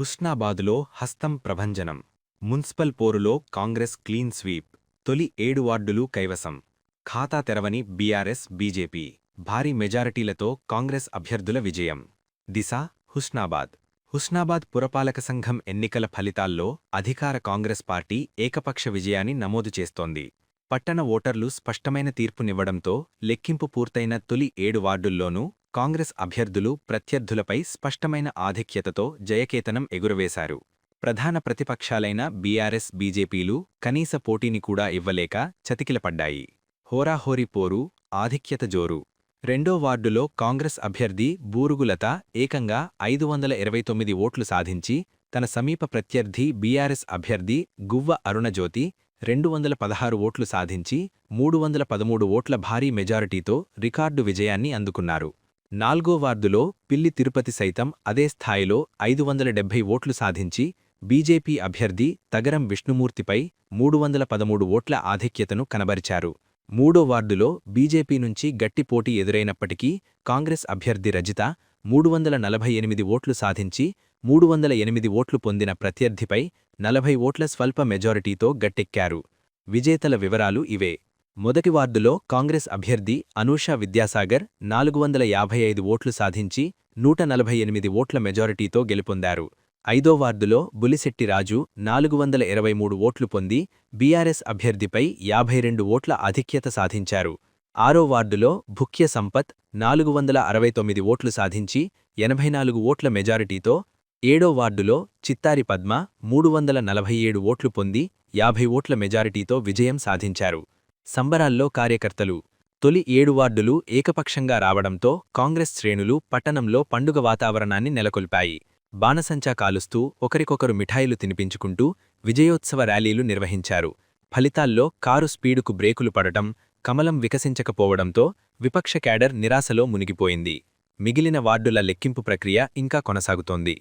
హుస్నాబాదులో హస్తం ప్రభంజనం. మున్సిపల్ పోరులో కాంగ్రెస్ క్లీన్ స్వీప్. తొలి ఏడు వార్డులు కైవసం. ఖాతా తెరవని బీఆర్ఎస్ బీజేపీ. భారీ మెజారిటీలతో కాంగ్రెస్ అభ్యర్థుల విజయం. దిశ హుస్నాబాద్. హుస్నాబాద్ పురపాలక సంఘం ఎన్నికల ఫలితాల్లో అధికార కాంగ్రెస్ పార్టీ ఏకపక్ష విజయాన్ని నమోదు చేస్తోంది. పట్టణ ఓటర్లు స్పష్టమైన తీర్పునివ్వడంతో లెక్కింపు పూర్తయిన తొలి ఏడు వార్డుల్లోనూ కాంగ్రెస్ అభ్యర్థులు ప్రత్యర్థులపై స్పష్టమైన ఆధిక్యతతో జయకేతనం ఎగురవేశారు. ప్రధాన ప్రతిపక్షాలైన బీఆర్ఎస్ బీజేపీలు కనీస పోటీని కూడా ఇవ్వలేక చతికిలపడ్డాయి. హోరాహోరీ పోరు ఆధిక్యత జోరు. రెండో వార్డులో కాంగ్రెస్ అభ్యర్థి బూరుగులత ఏకంగా ఐదు వందల ఇరవై తొమ్మిది ఓట్లు సాధించి తన సమీప ప్రత్యర్థి బీఆర్ఎస్ అభ్యర్థి గువ్వ అరుణజ్యోతి రెండు వందల పదహారు ఓట్లు సాధించి మూడు వందల పదమూడు ఓట్ల భారీ మెజారిటీతో రికార్డు విజయాన్ని అందుకున్నారు. నాల్గో వార్డులో పిల్లి తిరుపతి సైతం అదే స్థాయిలో ఐదు వందల డెబ్బై ఓట్లు సాధించి బీజేపీ అభ్యర్థి తగరం విష్ణుమూర్తిపై మూడు వందల పదమూడు ఓట్ల ఆధిక్యతను కనబరిచారు. మూడో వార్డులో బీజేపీ నుంచి గట్టి పోటీ ఎదురైనప్పటికీ కాంగ్రెస్ అభ్యర్థి రజిత మూడు వందల నలభై ఎనిమిది ఓట్లు సాధించి మూడు వందల ఎనిమిది ఓట్లు పొందిన ప్రత్యర్థిపై నలభై ఓట్ల స్వల్ప మెజారిటీతో గట్టెక్కారు. విజేతల వివరాలు ఇవే. మొదటి వార్డులో కాంగ్రెస్ అభ్యర్థి అనూషా విద్యాసాగర్ నాలుగు వందల యాభై ఐదు ఓట్లు సాధించి నూట నలభై ఎనిమిది ఓట్ల మెజారిటీతో గెలుపొందారు. ఐదో వార్డులో బులిశెట్టి రాజు నాలుగు వందల ఇరవై మూడు ఓట్లు పొంది బీఆర్ఎస్ అభ్యర్థిపై యాభై రెండు ఓట్ల ఆధిక్యత సాధించారు. ఆరో వార్డులో భుక్య సంపత్ నాలుగు వందల అరవై తొమ్మిది ఓట్లు సాధించి ఎనభై నాలుగు ఓట్ల మెజారిటీతో ఏడో వార్డులో చిత్తారి పద్మ మూడు వందల నలభై ఏడు ఓట్లు పొంది యాభై ఓట్ల మెజారిటీతో విజయం సాధించారు. సంబరాల్లో కార్యకర్తలు. తొలి ఏడు వార్డులు ఏకపక్షంగా రావడంతో కాంగ్రెస్ శ్రేణులు పట్టణంలో పండుగ వాతావరణాన్ని నెలకొల్పాయి. బాణసంచా కాలుస్తూ ఒకరికొకరు మిఠాయిలు తినిపించుకుంటూ విజయోత్సవ ర్యాలీలు నిర్వహించారు. ఫలితాల్లో కారు స్పీడుకు బ్రేకులు పడటం కమలం వికసించకపోవడంతో విపక్ష క్యాడర్ నిరాశలో మునిగిపోయింది. మిగిలిన వార్డుల లెక్కింపు ప్రక్రియ ఇంకా కొనసాగుతోంది.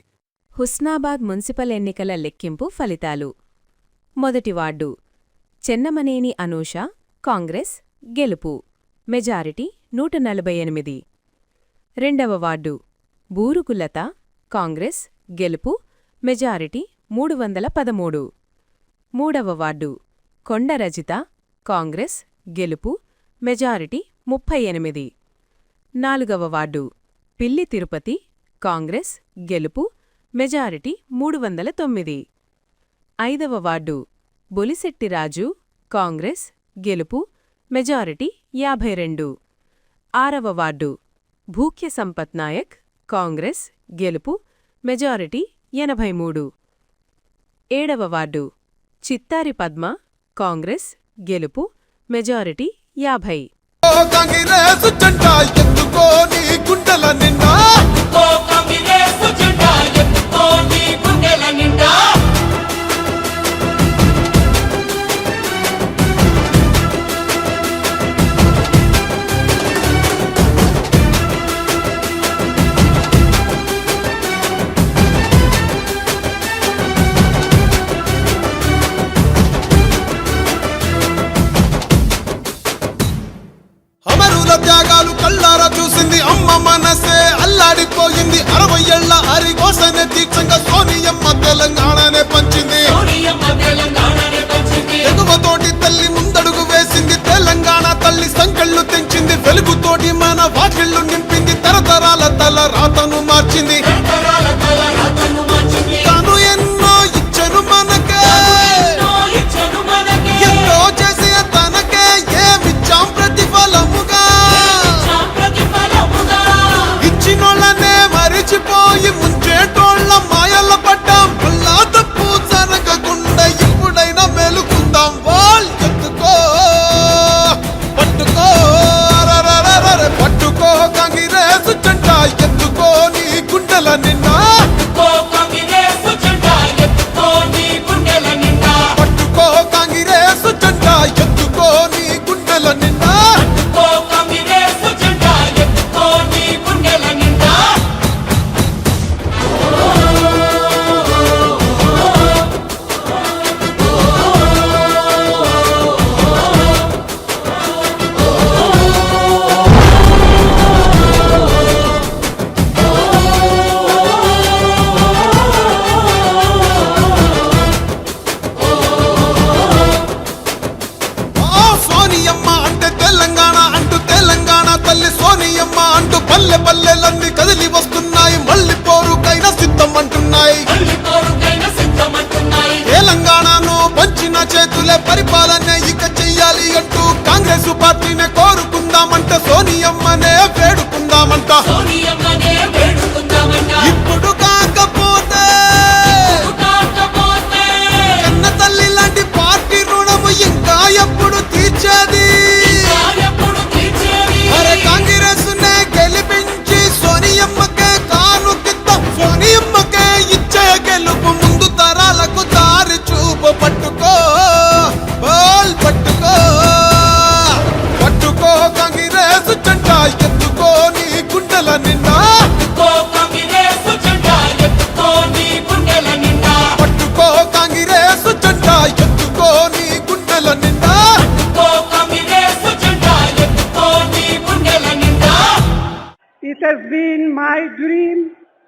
హుస్నాబాద్ మున్సిపల్ ఎన్నికల లెక్కింపు ఫలితాలు. మొదటి వార్డు. చెన్నమనేని అనూష కాంగ్రెస్ గెలుపు. మెజారిటీ నూట నలభై ఎనిమిది. రెండవ వార్డు బూరుకులత కాంగ్రెస్ గెలుపు మెజారిటీ మూడు వందల పదమూడు. మూడవ వార్డు కొండరజిత కాంగ్రెస్ గెలుపు మెజారిటీ ముప్పై ఎనిమిది. నాలుగవ వార్డు పిల్లి తిరుపతి కాంగ్రెస్ గెలుపు మెజారిటీ మూడు వందల తొమ్మిది. ఐదవ వార్డు బొలిశెట్టిరాజు కాంగ్రెస్ గెలుపు మెజారిటీ యాభై రెండు ఆరవ వార్డు భూక్య సంపత్ నాయక్ కాంగ్రెస్ గెలుపు మెజారిటీ ఎనభై మూడు ఏడవ వార్డు చిత్తారి పద్మ కాంగ్రెస్ గెలుపు మెజారిటీ యాభై. చూసింది అమ్మ మనసే అల్లాడిపోయింది అరవై ఏళ్ళ హరికోసనే దీక్షంగా సోనియమ్మ తెలంగాణనే పంచింది. ఎగువతోటి తల్లి ముందడుగు వేసింది తెలంగాణ తల్లి సంకళ్ళు తెంచింది వెలుగుతోటి మన వాకిళ్ళు నింపింది తరతరాల తల రాతను మార్చింది.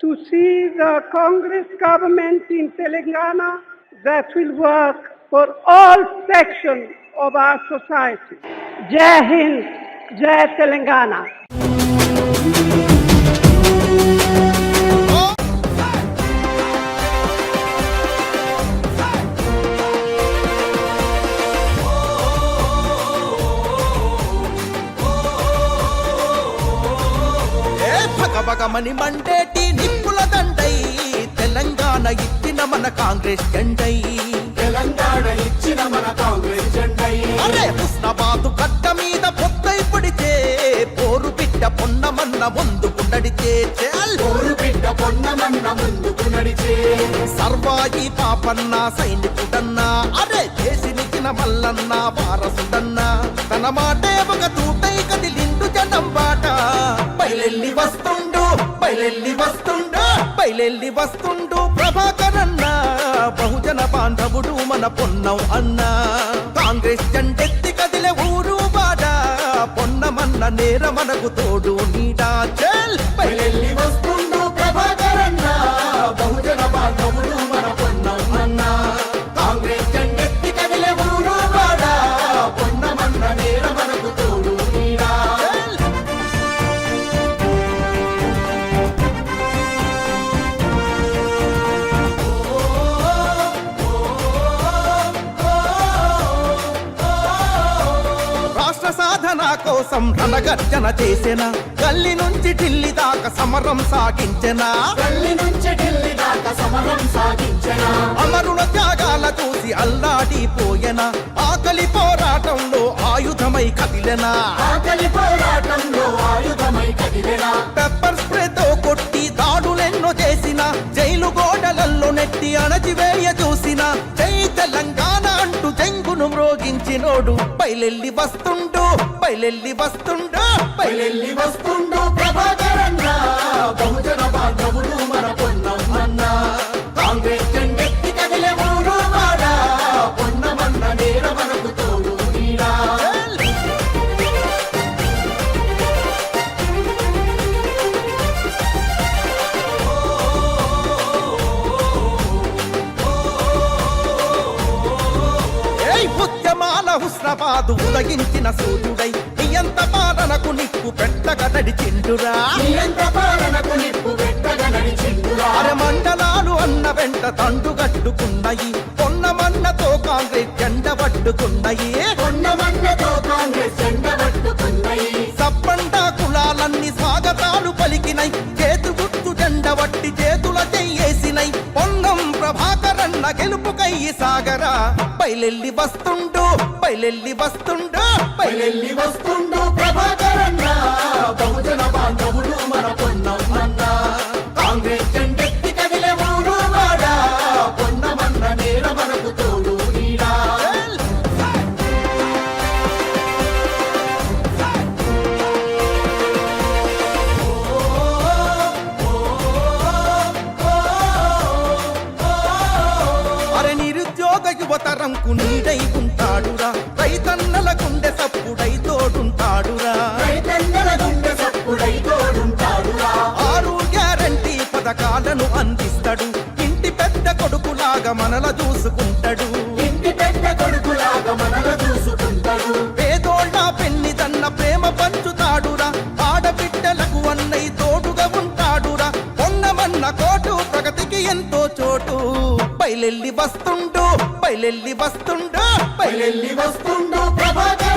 To see the Congress government in Telangana that will work for all sections of our society. Jai Hind, Jai Telangana. భగభగమని మండేటి నిప్పుల దండై తెలంగాణ ఇచ్చిన మన కాంగ్రెస్ జెండై. తెలంగాణ ఇచ్చిన మన కాంగ్రెస్ జెండై. అరే హుస్నాబాదు గడ్డ మీద పొద్దై పడితే పోరు బిడ్డ పొన్నమన్న ముందుకు నడిచే చేల్. పోరు బిడ్డ పొన్నమన్న ముందుకు నడిచే. సర్వాయి పాపన్న సైనికుడన్నా అరే దేశినిచిన మల్లన్న వారసుడన్నా తన మాటే బయలెల్లి వస్తుండు బయలెల్లి వస్తుండు ప్రభాకరన్న. బహుజన బాంధవుడు మన పొన్నం అన్న. కాంగ్రెస్ జెండెత్తి కదిలే ఊరు బాట పొన్నమన్న నేర మనకు తోడు నీడా. చెల్ బయలెల్లి వస్తు కోసం రణగర్జన చేసిన? గల్లి నుంచి ఢిల్లీ దాకా సమరం సాగించెన? గల్లి నుంచి ఢిల్లీ దాకా సమరం సాగించెన? అమరుల త్యాగాల చూసి అల్లాడిపోయెన ఆకలి పోరాటంలో ఆయుధమై కదిలెన? ఆకలి పోరాటంలో ఆయుధమై కదిలెన? పెప్పర్ స్ప్రేతో కొట్టి చేసిన జైలు గోడలల్లో నెట్టి అణచివేయ చూసిన జై తెలంగాణ అంటూ జంగును మ్రోగించినోడు. పైలెల్లి వస్తుండు పైలెల్లి వస్తుండు పైలెల్లి వస్తుండు ప్రభా. పెట్టగ నడిచిండురా. అర మండలాలు అన్న వెంట తండు కట్టుకున్నాయి. పొన్నమన్నతో కాంగ్రెస్ జెండ పట్టుకున్నాయి. సప్పండ కులాలన్నీ స్వాగతాలు పలికినై. చేతు గుర్తు జెండ వట్టి చేతుల చెయ్యేసినై. పొన్నం ప్రభాకరన్న గెలుపుకై సాగరా. బయలెల్లి వస్తుండు బయలెల్లి వస్తుండు బయలెల్లి వస్తుండు ప్రభాకరన్న మనల చూసుకుంటాడు ఇంటి పెద్ద కొడుకులాగా మనల చూసుకుంటాడు పేదోళ్ళ పెన్నిదన్న ప్రేమ పంచుతాడురా. ఆడబిడ్డలకు అన్నయ్య తోడుగా ఉంటాడురా. పొన్నమన్న కోటు ప్రగతికి ఎంతో చోటు. బయలెల్లి వస్తుండు బయలెల్లి వస్తుండు బయలెల్లి వస్తుండు ప్రభాకరన్న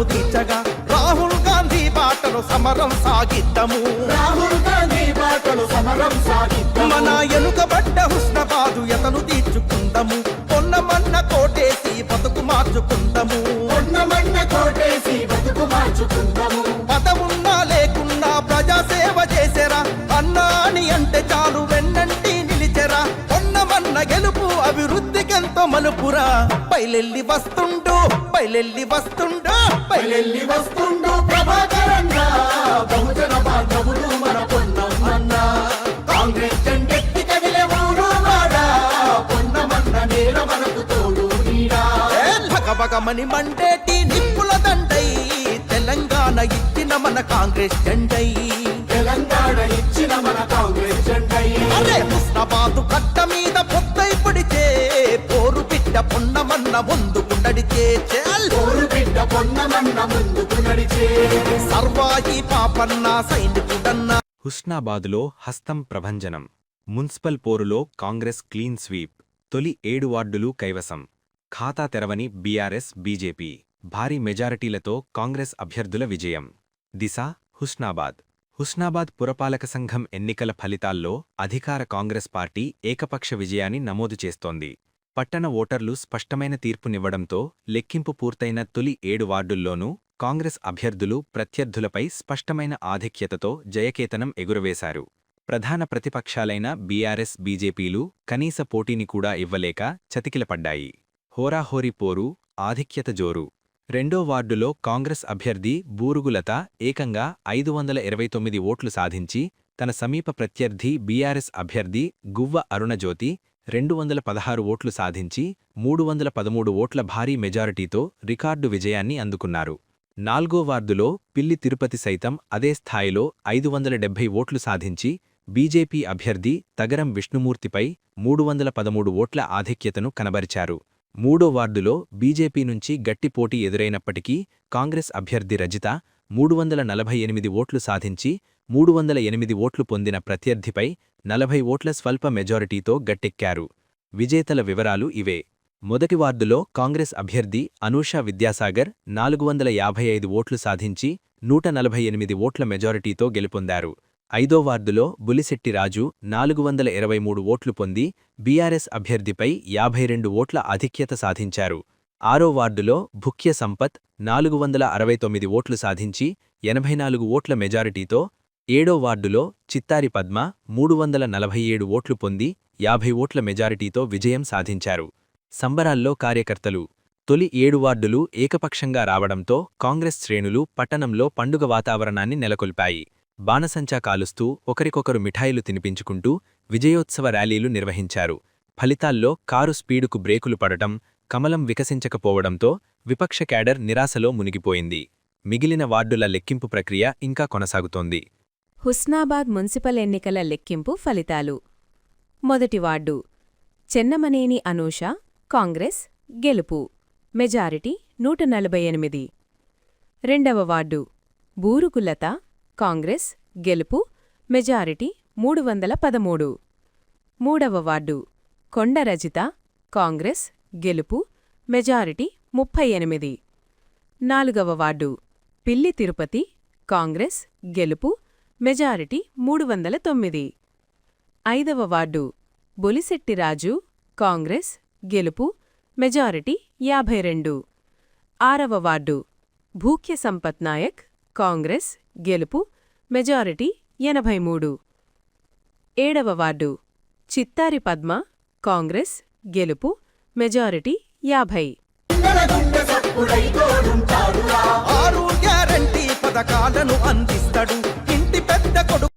రుణము తీర్చగా రాహుల్ గాంధీ బాటలో సమరం సాగిద్దము. రాహుల్ గాంధీ బాటలో సమరం సాగిద్దము. మన ఎనుకబడ్డ హుస్నబాదు ఎతను తీర్చుకుందము. పొన్నమన్న కోటేసి బతుకు మార్చుకుందము. పొన్నమన్న కోటేసి బతుకు మార్చుకుందము. అభివృద్ధికెంతో మలుపురా. బయలెల్లి వస్తుండు బయలెల్లి వస్తుండు బయలెల్లి వస్తుండు ప్రభాకరన్న. బహుజన బాంధవుడు మన పొన్నమన్న. కాంగ్రెస్ జెండెత్తి కదిలే ఊరు వాడా పొన్నమన్న నేల మనకు తోడు నీడా భగభగమని మండేటి నిప్పుల దండై. తెలంగాణ ఇచ్చిన మన కాంగ్రెస్ జెండై. తెలంగాణ ఇచ్చిన మన కాంగ్రెస్ జెండై. అరే హుస్నాబాదు కట్ట మీద ముందుకు నడిచే సర్వాయి పాపన్న సైనికుడన్న. హుస్నాబాదులో హస్తం ప్రభంజనం. మున్సిపల్ పోరులో కాంగ్రెస్ క్లీన్ స్వీప్. తొలి ఏడు వార్డులు కైవసం. ఖాతా తెరవని బీఆర్ఎస్ బీజేపీ. భారీ మెజారిటీలతో కాంగ్రెస్ అభ్యర్థుల విజయం. దిశ హుస్నాబాద్. హుస్నాబాద్ పురపాలక సంఘం ఎన్నికల ఫలితాల్లో అధికార కాంగ్రెస్ పార్టీ ఏకపక్ష విజయాన్ని నమోదు చేస్తోంది. పట్టణ ఓటర్లు స్పష్టమైన తీర్పునివ్వడంతో లెక్కింపు పూర్తయిన తొలి ఏడు వార్డుల్లోనూ కాంగ్రెస్ అభ్యర్థులు ప్రత్యర్థులపై స్పష్టమైన ఆధిక్యతతో జయకేతనం ఎగురవేశారు. ప్రధాన ప్రతిపక్షాలైన బీఆర్ఎస్ బీజేపీలు కనీస పోటీని కూడా ఇవ్వలేక చతికిలపడ్డాయి. హోరాహోరీ పోరు ఆధిక్యత జోరు. రెండో వార్డులో కాంగ్రెస్ అభ్యర్థి బూరుగులత ఏకంగా ఐదు వందల ఇరవై తొమ్మిది ఓట్లు సాధించి తన సమీప ప్రత్యర్థి బీఆర్ఎస్ అభ్యర్థి గువ్వ అరుణజ్యోతి రెండు వందల పదహారు ఓట్లు సాధించి మూడు వందల పదమూడు ఓట్ల భారీ మెజారిటీతో రికార్డు విజయాన్ని అందుకున్నారు. నాల్గో వార్డులో పిల్లి తిరుపతి సైతం అదే స్థాయిలో ఐదు వందల డెబ్బై ఓట్లు సాధించి బీజేపీ అభ్యర్థి తగరం విష్ణుమూర్తిపై మూడు వందల పదమూడు ఓట్ల ఆధిక్యతను కనబరిచారు. మూడో వార్డులో బీజేపీ నుంచి గట్టి పోటీ ఎదురైనప్పటికీ కాంగ్రెస్ అభ్యర్థి రజిత మూడు వందల నలభై ఎనిమిది ఓట్లు సాధించి మూడు వందల ఎనిమిది ఓట్లు పొందిన ప్రత్యర్థిపై నలభై ఓట్ల స్వల్ప మెజారిటీతో గట్టెక్కారు. విజేతల వివరాలు ఇవే. మొదటి వార్డులో కాంగ్రెస్ అభ్యర్థి అనూషా విద్యాసాగర్ నాలుగు వందల యాభై ఐదు ఓట్లు సాధించి నూట నలభై ఎనిమిది ఓట్ల మెజారిటీతో గెలుపొందారు. ఐదో వార్డులో బులిశెట్టి రాజు నాలుగు వందల ఇరవై మూడు ఓట్లు పొంది బీఆర్ఎస్ అభ్యర్థిపై యాభై రెండు ఓట్ల ఆధిక్యత సాధించారు. ఆరో వార్డులో భుక్య సంపత్ నాలుగు వందల అరవై తొమ్మిది ఓట్లు సాధించి ఎనభై నాలుగు ఓట్ల మెజారిటీతో ఏడో వార్డులో చిత్తారి పద్మ మూడు వందల నలభై ఏడు ఓట్లు పొంది యాభై ఓట్ల మెజారిటీతో విజయం సాధించారు. సంబరాల్లో కార్యకర్తలు తొలి ఏడు వార్డులు ఏకపక్షంగా రావడంతో కాంగ్రెస్ శ్రేణులు పట్టణంలో పండుగ వాతావరణాన్ని నెలకొల్పాయి. బాణసంచా కాలుస్తూ ఒకరికొకరు మిఠాయిలు తినిపించుకుంటూ విజయోత్సవ ర్యాలీలు నిర్వహించారు. ఫలితాల్లో కారు స్పీడుకు బ్రేకులు పడటం కమలం వికసించకపోవడంతో విపక్ష క్యాడర్ నిరాశలో మునిగిపోయింది. మిగిలిన వార్డుల లెక్కింపు ప్రక్రియ ఇంకా కొనసాగుతోంది. హుస్నాబాద్ మున్సిపల్ ఎన్నికల లెక్కింపు ఫలితాలు. మొదటి వార్డు. చెన్నమనేని అనూష కాంగ్రెస్ గెలుపు. మెజారిటీ నూట నలభై ఎనిమిది. రెండవ వార్డు. బూరుకులత కాంగ్రెస్ గెలుపు. మెజారిటీ మూడు వందల పదమూడు. మూడవ వార్డు. కొండరజిత కాంగ్రెస్ గెలుపు. మెజారిటీ ముప్పై ఎనిమిది. నాలుగవ వార్డు. పిల్లి తిరుపతి కాంగ్రెస్ గెలుపు. మెజారిటీ మూడు వందల తొమ్మిది ఐదవ వార్డు బొలిశెట్టి రాజు కాంగ్రెస్ గెలుపు మెజారిటీ యాభై రెండు ఆరవ వార్డు భూక్య సంపత్ నాయక్ కాంగ్రెస్ గెలుపు మెజారిటీ ఎనభై మూడు ఏడవ వార్డు చిత్తారి పద్మ కాంగ్రెస్ గెలుపు మెజారిటీ యాభై. పథకాలను అందిస్తాడు. ఇంటి పెద్ద కొడుకు